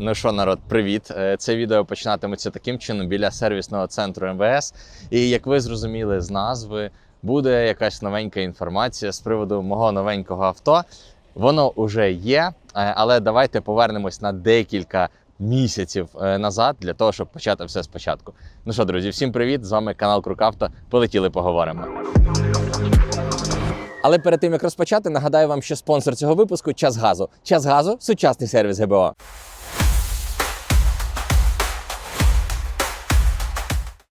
Ну що, народ, привіт! Е, Це відео починатиметься таким чином біля сервісного центру МВС. І як ви зрозуміли з назви, буде якась новенька інформація з приводу мого новенького авто. Воно вже є, е, але давайте повернемось на декілька місяців е, назад для того, щоб почати все спочатку. Ну що, друзі, всім привіт! З вами канал Крукавто. Полетіли, поговоримо. Але перед тим як розпочати, нагадаю вам, що спонсор цього випуску час газу. Час газу сучасний сервіс ГБО.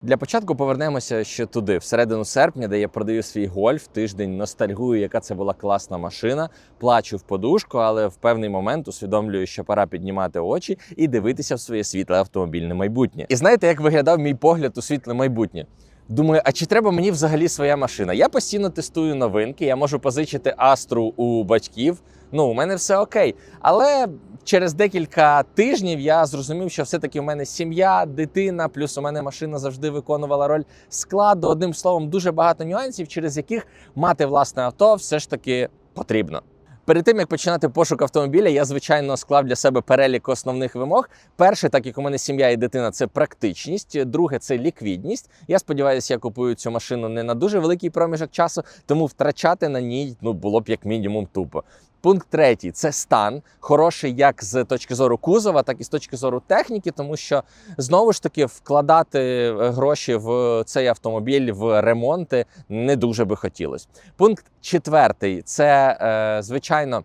Для початку повернемося ще туди, в середину серпня, де я продаю свій гольф. Тиждень ностальгую, яка це була класна машина. Плачу в подушку, але в певний момент усвідомлюю, що пора піднімати очі і дивитися в своє світле автомобільне майбутнє. І знаєте, як виглядав мій погляд у світле майбутнє? Думаю, а чи треба мені взагалі своя машина? Я постійно тестую новинки, я можу позичити астру у батьків. Ну, у мене все окей. Але через декілька тижнів я зрозумів, що все-таки в мене сім'я, дитина, плюс у мене машина завжди виконувала роль складу. Одним словом, дуже багато нюансів, через яких мати власне авто все ж таки потрібно. Перед тим як починати пошук автомобіля, я звичайно склав для себе перелік основних вимог. Перше, так як у мене сім'я і дитина, це практичність. Друге, це ліквідність. Я сподіваюся, я купую цю машину не на дуже великий проміжок часу, тому втрачати на ній ну було б як мінімум тупо. Пункт третій це стан, хороший як з точки зору кузова, так і з точки зору техніки, тому що знову ж таки вкладати е, гроші в цей автомобіль в ремонти не дуже би хотілося. Пункт четвертий це е, звичайно.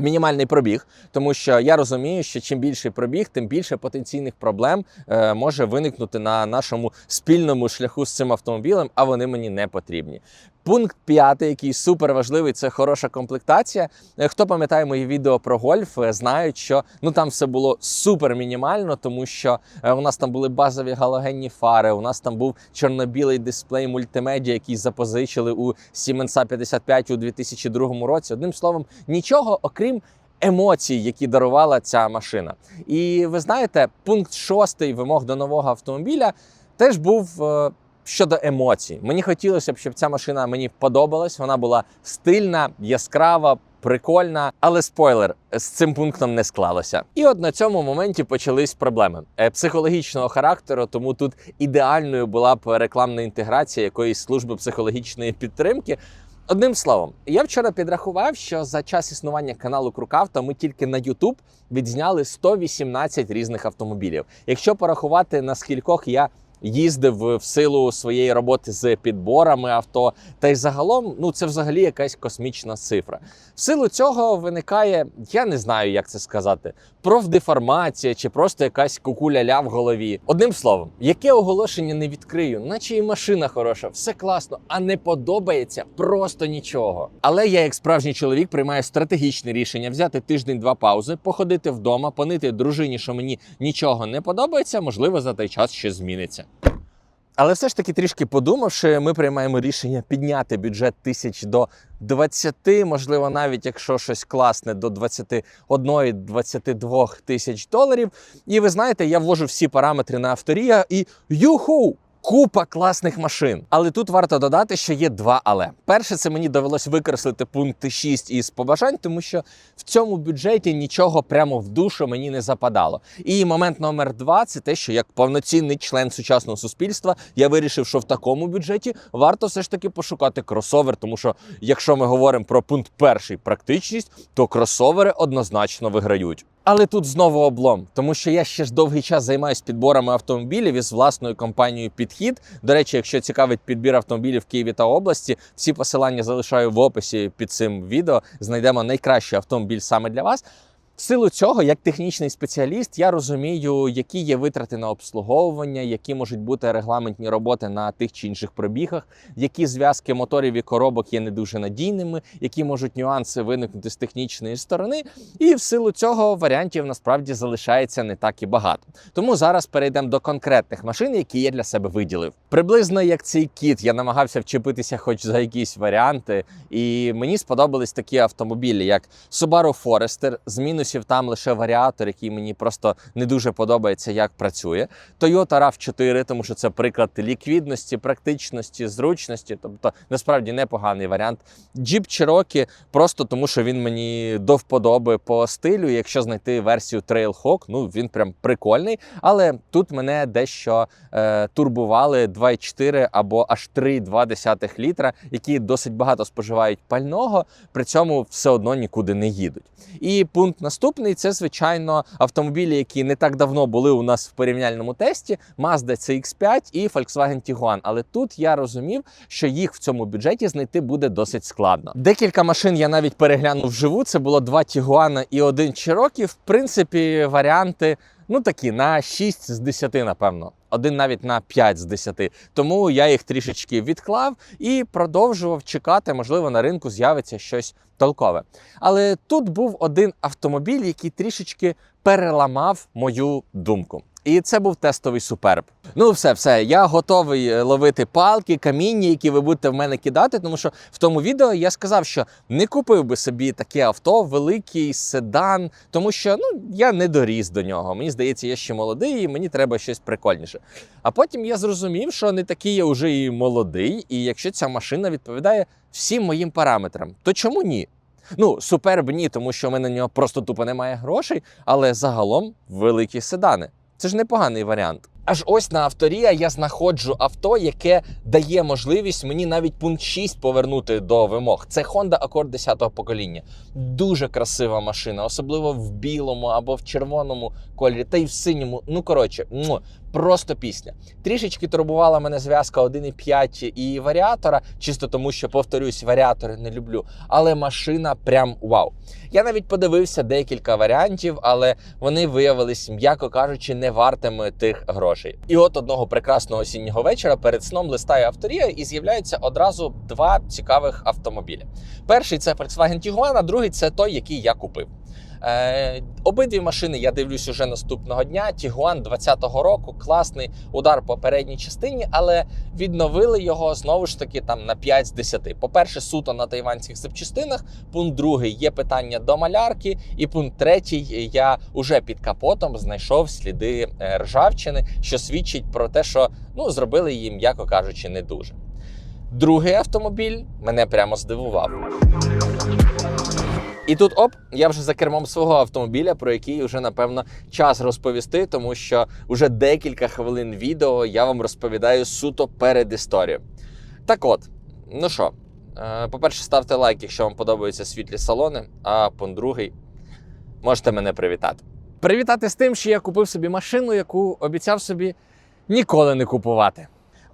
Мінімальний пробіг, тому що я розумію, що чим більший пробіг, тим більше потенційних проблем е, може виникнути на нашому спільному шляху з цим автомобілем, а вони мені не потрібні. Пункт п'ятий, який супер важливий, це хороша комплектація. Е, Хто пам'ятає мої відео про гольф, е, знають, що ну там все було супер мінімально, тому що е, у нас там були базові галогенні фари, у нас там був чорно-білий дисплей мультимедіа, який запозичили у Siemens 55 у 2002 році. Одним словом, нічого окрім. Емоцій, які дарувала ця машина, і ви знаєте, пункт шостий вимог до нового автомобіля теж був щодо емоцій. Мені хотілося б, щоб ця машина мені подобалась. Вона була стильна, яскрава. Прикольна, але спойлер з цим пунктом не склалося. І от на цьому моменті почались проблеми е, психологічного характеру. Тому тут ідеальною була б рекламна інтеграція якоїсь служби психологічної підтримки. Одним словом, я вчора підрахував, що за час існування каналу Крукавто ми тільки на YouTube відзняли 118 різних автомобілів. Якщо порахувати на скількох я їздив в силу своєї роботи з підборами авто, та й загалом, ну це взагалі якась космічна цифра. В силу цього виникає, я не знаю, як це сказати, профдеформація чи просто якась кукуля-ля в голові. Одним словом, яке оголошення не відкрию, наче і машина хороша, все класно, а не подобається просто нічого. Але я, як справжній чоловік, приймаю стратегічне рішення взяти тиждень-два паузи, походити вдома, понити дружині, що мені нічого не подобається, можливо, за той час ще зміниться. Але все ж таки, трішки подумавши, ми приймаємо рішення підняти бюджет тисяч до 20, можливо, навіть якщо щось класне, до 21-22 тисяч доларів. І ви знаєте, я вложу всі параметри на авторія і юху! Купа класних машин. Але тут варто додати, що є два але. Перше, це мені довелось викреслити пункти 6 із побажань, тому що в цьому бюджеті нічого прямо в душу мені не западало. І момент номер два це те, що як повноцінний член сучасного суспільства я вирішив, що в такому бюджеті варто все ж таки пошукати кросовер, тому що якщо ми говоримо про пункт перший практичність, то кросовери однозначно виграють. Але тут знову облом, тому що я ще ж довгий час займаюся підборами автомобілів із власною компанією Підхід. До речі, якщо цікавить підбір автомобілів в Києві та області, всі посилання залишаю в описі під цим відео. Знайдемо найкращий автомобіль саме для вас. В силу цього, як технічний спеціаліст, я розумію, які є витрати на обслуговування, які можуть бути регламентні роботи на тих чи інших пробігах, які зв'язки моторів і коробок є не дуже надійними, які можуть нюанси виникнути з технічної сторони. І в силу цього варіантів насправді залишається не так і багато. Тому зараз перейдемо до конкретних машин, які я для себе виділив. Приблизно як цей кіт, я намагався вчепитися хоч за якісь варіанти, і мені сподобались такі автомобілі, як Subaru Forester з Мінусів там лише варіатор, який мені просто не дуже подобається, як працює. Toyota RAV4, тому що це приклад ліквідності, практичності, зручності, тобто насправді непоганий варіант. Jeep Cherokee просто тому, що він мені до вподоби по стилю. Якщо знайти версію Trailhawk, ну він прям прикольний. Але тут мене дещо е, турбували 2,4 або аж 3,2 літра, які досить багато споживають пального, при цьому все одно нікуди не їдуть. І пункт наступний це, звичайно, автомобілі, які не так давно були у нас в порівняльному тесті: Mazda CX5 і Volkswagen Tiguan. Але тут я розумів, що їх в цьому бюджеті знайти буде досить складно. Декілька машин я навіть переглянув вживу. Це було два Tiguan і один Cherokee. В принципі, варіанти. Ну такі на 6 з 10, напевно, один навіть на 5 з 10. Тому я їх трішечки відклав і продовжував чекати. Можливо, на ринку з'явиться щось толкове. Але тут був один автомобіль, який трішечки переламав мою думку. І це був тестовий суперб. Ну, все, все. Я готовий е, ловити палки, каміння, які ви будете в мене кидати. Тому що в тому відео я сказав, що не купив би собі таке авто, великий седан, тому що ну я не доріс до нього. Мені здається, я ще молодий, і мені треба щось прикольніше. А потім я зрозумів, що не такий я вже і молодий, і якщо ця машина відповідає всім моїм параметрам, то чому ні? Ну, суперб ні, тому що в мене на нього просто тупо немає грошей, але загалом великі седани. Це ж непоганий варіант. Аж ось на авторія я знаходжу авто, яке дає можливість мені навіть пункт 6 повернути до вимог. Це Honda Accord 10-го покоління. Дуже красива машина, особливо в білому або в червоному кольорі, та й в синьому. Ну коротше, просто пісня. Трішечки турбувала мене зв'язка 1,5 і варіатора, чисто тому, що повторюсь, варіатори не люблю. Але машина прям вау. Я навіть подивився декілька варіантів, але вони виявились, м'яко кажучи, не вартими тих грошей. І от одного прекрасного осіннього вечора перед сном листає авторія і з'являються одразу два цікавих автомобілі. Перший це Volkswagen Tiguan, а другий це той, який я купив. Е, обидві машини я дивлюсь уже наступного дня. Тігуан 20-го року, класний удар по передній частині, але відновили його знову ж таки там на 5 з 10. По-перше, суто на тайванських запчастинах. Пункт другий є питання до малярки. І пункт третій я уже під капотом знайшов сліди е, ржавчини, що свідчить про те, що ну зробили її, м'яко кажучи, не дуже. Другий автомобіль мене прямо здивував. І тут оп, я вже за кермом свого автомобіля, про який вже напевно час розповісти, тому що вже декілька хвилин відео я вам розповідаю суто перед історією. Так от, ну що, е, по-перше, ставте лайк, якщо вам подобаються світлі салони. А другий, можете мене привітати. Привітати з тим, що я купив собі машину, яку обіцяв собі ніколи не купувати.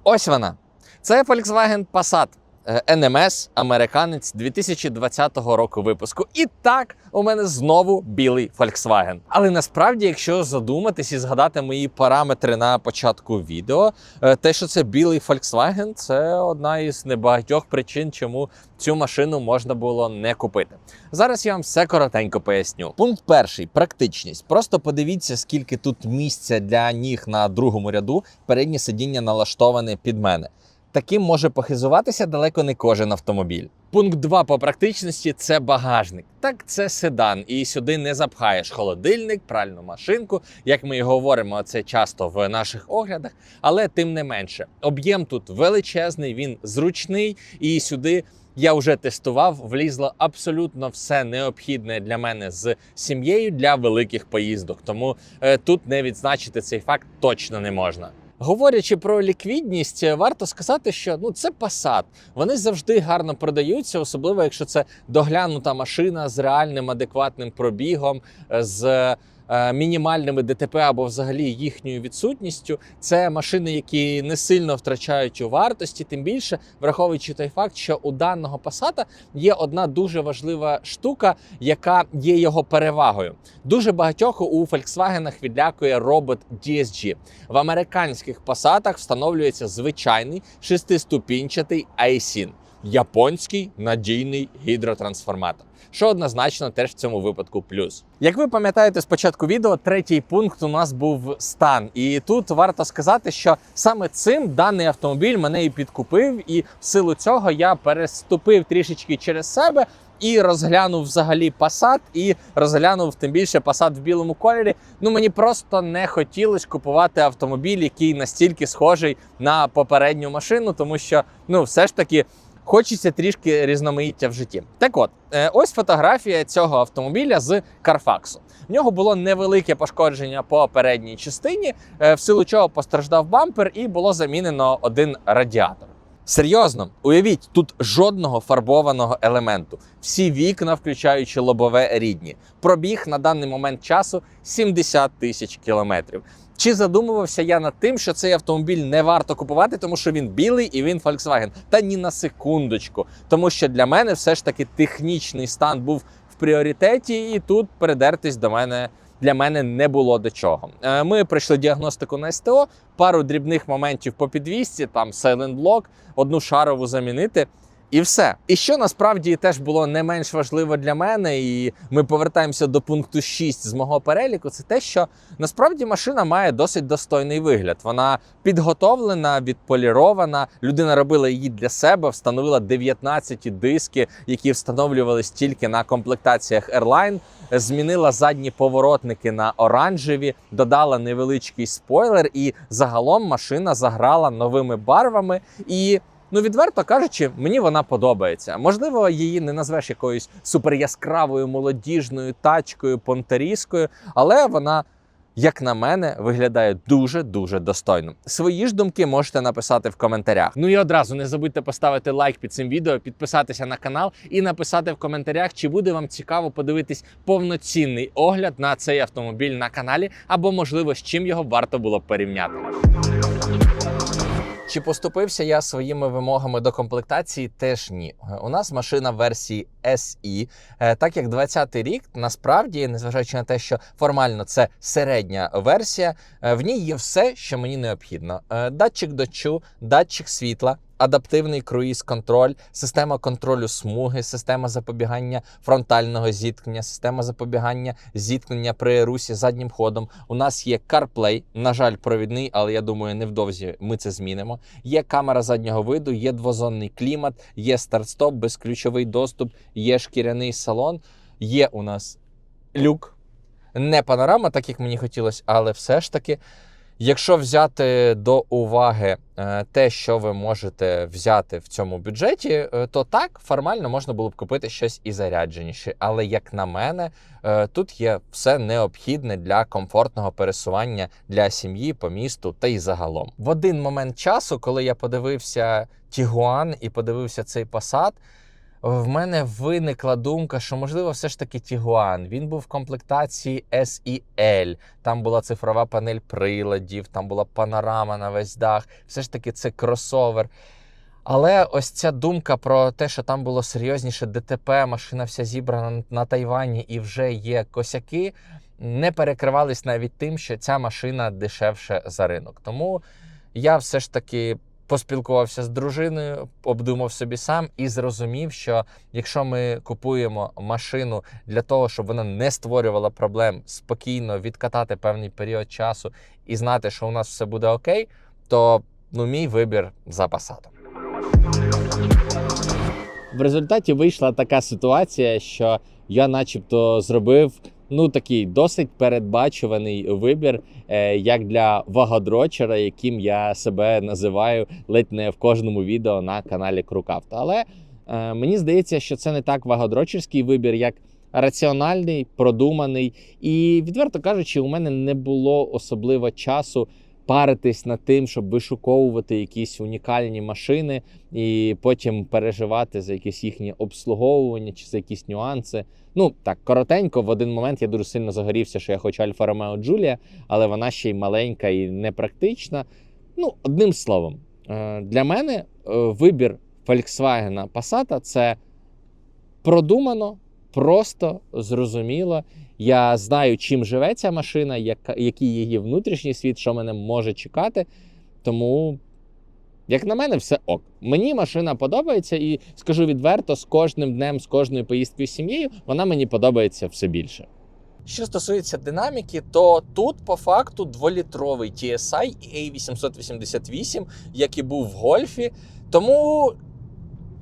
Ось вона. Це Volkswagen Passat. Е, NMS американець 2020 року випуску. І так у мене знову білий Volkswagen. Але насправді, якщо задуматись і згадати мої параметри на початку відео, е, те, що це білий Volkswagen, це одна із небагатьох причин, чому цю машину можна було не купити. Зараз я вам все коротенько поясню. Пункт перший практичність. Просто подивіться, скільки тут місця для ніг на другому ряду. Переднє сидіння налаштоване під мене. Таким може похизуватися далеко не кожен автомобіль. Пункт 2 по практичності це багажник. Так, це седан, і сюди не запхаєш холодильник, пральну машинку, як ми і говоримо, це часто в наших оглядах. Але тим не менше, об'єм тут величезний, він зручний, і сюди я вже тестував. Влізло абсолютно все необхідне для мене з сім'єю для великих поїздок. Тому е, тут не відзначити цей факт точно не можна. Говорячи про ліквідність, варто сказати, що ну це Passat. Вони завжди гарно продаються, особливо якщо це доглянута машина з реальним адекватним пробігом, з е, мінімальними ДТП або взагалі їхньою відсутністю. Це машини, які не сильно втрачають у вартості, тим більше враховуючи той факт, що у даного Passat є одна дуже важлива штука, яка є його перевагою. Дуже багатьох у Volkswagen відлякує робот DSG. В американських Passatах встановлюється звичайний шестиступінчатий ISIN. Японський надійний гідротрансформатор, що однозначно теж в цьому випадку плюс. Як ви пам'ятаєте з початку відео, третій пункт у нас був стан. І тут варто сказати, що саме цим даний автомобіль мене і підкупив, і в силу цього я переступив трішечки через себе. і розглянув взагалі Passat, і розглянув тим більше Passat в білому кольорі. Ну мені просто не хотілося купувати автомобіль, який настільки схожий на попередню машину, тому що ну все ж таки. Хочеться трішки різноманіття в житті. Так от, е, ось фотографія цього автомобіля з Карфаксу. В нього було невелике пошкодження по передній частині, е, в силу чого постраждав бампер, і було замінено один радіатор. Серйозно, уявіть, тут жодного фарбованого елементу. Всі вікна, включаючи лобове, рідні. Пробіг на даний момент часу 70 тисяч кілометрів. Чи задумувався я над тим, що цей автомобіль не варто купувати, тому що він білий і він Volkswagen? Та ні на секундочку. Тому що для мене все ж таки технічний стан був в пріоритеті, і тут передертись до мене для мене не було до чого. Е, Ми пройшли діагностику на СТО, пару дрібних моментів по підвісці, там Silent Block, одну шарову замінити. І все. І що насправді теж було не менш важливо для мене, і ми повертаємося до пункту 6 з мого переліку. Це те, що насправді машина має досить достойний вигляд. Вона підготовлена, відполірована. Людина робила її для себе, встановила 19 диски, які встановлювались тільки на комплектаціях Airline. Змінила задні поворотники на оранжеві, додала невеличкий спойлер, і загалом машина заграла новими барвами. І Ну, відверто кажучи, мені вона подобається. Можливо, її не назвеш якоюсь суперяскравою молодіжною тачкою, понтаріскою, але вона. Як на мене, виглядає дуже дуже достойно. Свої ж думки можете написати в коментарях. Ну і одразу не забудьте поставити лайк під цим відео, підписатися на канал і написати в коментарях, чи буде вам цікаво подивитись повноцінний огляд на цей автомобіль на каналі, або можливо з чим його варто було б порівняти. Чи поступився я своїми вимогами до комплектації? Теж ні. У нас машина версії SE. Е, Так як 20-й рік, насправді, незважаючи на те, що формально це середня версія, е, в ній є все, що мені необхідно: Е, датчик дочу, датчик світла. Адаптивний круїз-контроль, система контролю смуги, система запобігання фронтального зіткнення, система запобігання зіткнення при русі заднім ходом. У нас є CarPlay, на жаль, провідний, але я думаю, невдовзі ми це змінимо. Є камера заднього виду, є двозонний клімат, є старт-стоп, безключовий доступ, є шкіряний салон. Є у нас люк, не панорама, так як мені хотілося, але все ж таки. Якщо взяти до уваги е, те, що ви можете взяти в цьому бюджеті, е, то так формально можна було б купити щось і зарядженіше. Але як на мене, е, тут є все необхідне для комфортного пересування для сім'ї по місту та й загалом. В один момент часу, коли я подивився Тігуан і подивився цей Passat, в мене виникла думка, що можливо все ж таки Тігуан. Він був в комплектації SEL, Там була цифрова панель приладів, там була панорама на весь дах. Все ж таки, це кросовер. Але ось ця думка про те, що там було серйозніше ДТП, машина вся зібрана на Тайвані і вже є косяки, не перекривались навіть тим, що ця машина дешевше за ринок. Тому я все ж таки поспілкувався з дружиною, обдумав собі сам і зрозумів, що якщо ми купуємо машину для того, щоб вона не створювала проблем, спокійно відкатати певний період часу і знати, що у нас все буде окей, то ну мій вибір за Passat. В результаті вийшла така ситуація, що я, начебто, зробив ну такий досить передбачуваний вибір, е, як для вагодрочера, яким я себе називаю ледь не в кожному відео на каналі Крукавто. Але е, мені здається, що це не так вагодрочерський вибір, як раціональний, продуманий. І відверто кажучи, у мене не було особливо часу паритись над тим, щоб вишуковувати якісь унікальні машини і потім переживати за якесь їхнє обслуговування чи за якісь нюанси. Ну так коротенько, в один момент я дуже сильно загорівся, що я хочу Альфа Ромео Джулія, але вона ще й маленька і непрактична. Ну, одним словом, е, для мене е, вибір Volkswagen Passat – це продумано, просто зрозуміло. Я знаю, чим живе ця машина, який її внутрішній світ, що мене може чекати. Тому, як на мене, все ок. Мені машина подобається, і скажу відверто, з кожним днем, з кожною поїздкою з сім'єю, вона мені подобається все більше. Що стосується динаміки, то тут по факту дволітровий TSI A888, як і був в гольфі. Тому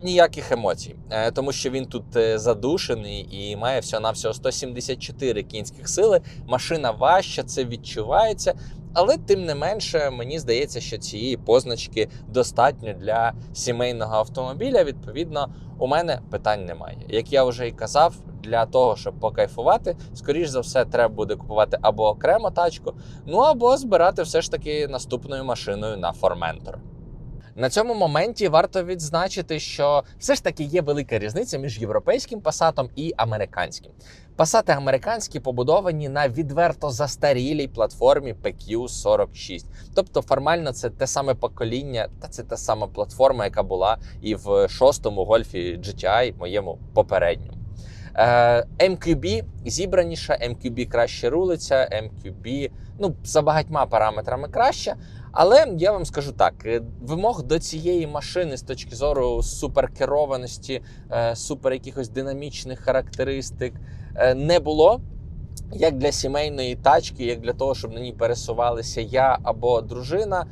ніяких емоцій, е, тому що він тут е, задушений і має всього-навсього 174 кінських сили. Машина важча, це відчувається. Але тим не менше, мені здається, що цієї позначки достатньо для сімейного автомобіля. Відповідно, у мене питань немає. Як я вже і казав, для того, щоб покайфувати, скоріш за все, треба буде купувати або окремо тачку, ну або збирати все ж таки наступною машиною на Formentor. На цьому моменті варто відзначити, що все ж таки є велика різниця між європейським пасатом і американським. Пасати американські побудовані на відверто застарілій платформі PQ46. Тобто, формально це те саме покоління, та це та сама платформа, яка була і в шостому гольфі GTI, моєму попередньому. Е, MQB зібраніша, MQB краще рулиться, MQB ну, за багатьма параметрами краще. Але я вам скажу так: е, вимог до цієї машини з точки зору суперкерованості, е, супер якихось динамічних характеристик е, не було. Як для сімейної тачки, як для того, щоб на ній пересувалися я або дружина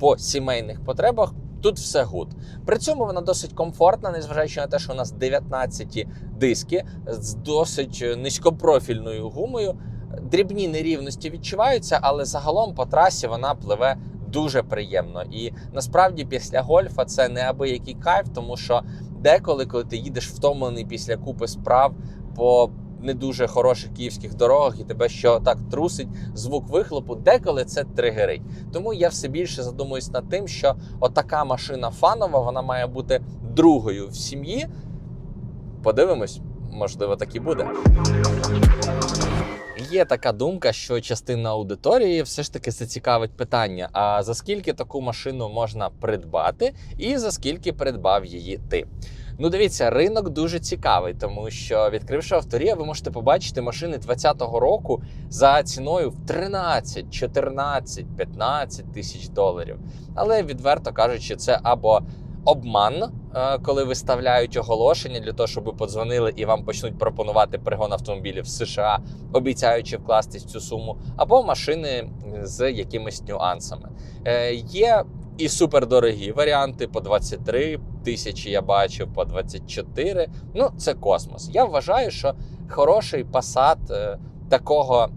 по сімейних потребах, тут все гуд. При цьому вона досить комфортна, незважаючи на те, що у нас 19 диски з досить низькопрофільною гумою. Дрібні нерівності відчуваються, але загалом по трасі вона пливе дуже приємно. І насправді після гольфа це неабиякий кайф, тому що деколи, коли ти їдеш втомлений після купи справ по не дуже хороших київських дорогах, і тебе що так трусить звук вихлопу, деколи це тригерить. Тому я все більше задумуюсь над тим, що отака машина фанова вона має бути другою в сім'ї. Подивимось, можливо, так і буде. Є така думка, що частина аудиторії все ж таки зацікавить питання: а за скільки таку машину можна придбати, і за скільки придбав її ти? Ну, дивіться, ринок дуже цікавий, тому що відкривши авторія, ви можете побачити машини 2020 року за ціною в 13, 14, 15 тисяч доларів. Але відверто кажучи, це або обман, коли виставляють оголошення для того, щоб ви подзвонили і вам почнуть пропонувати пригон автомобілів з США, обіцяючи вкластись в цю суму, або машини з якимись нюансами. Е, Є і супердорогі варіанти по 23 тисячі. Я бачив по 24. Ну це космос. Я вважаю, що хороший Passat е, такого.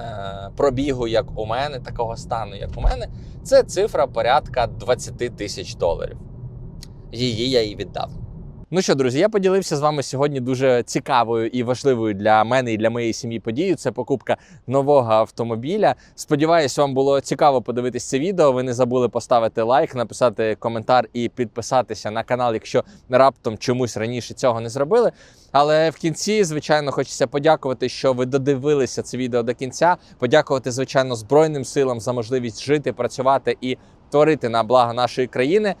е, Пробігу, як у мене, такого стану, як у мене, це цифра порядка 20 тисяч доларів. Її я і віддав. Ну що, друзі, я поділився з вами сьогодні дуже цікавою і важливою для мене і для моєї сім'ї подією. Це покупка нового автомобіля. Сподіваюсь, вам було цікаво подивитись це відео. Ви не забули поставити лайк, написати коментар і підписатися на канал, якщо раптом чомусь раніше цього не зробили. Але в кінці, звичайно, хочеться подякувати, що ви додивилися це відео до кінця. Подякувати, звичайно, Збройним силам за можливість жити, працювати і творити на благо нашої країни.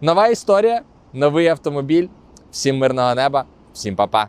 Нова історія, новий автомобіль. Всім мирного неба, всім па-па.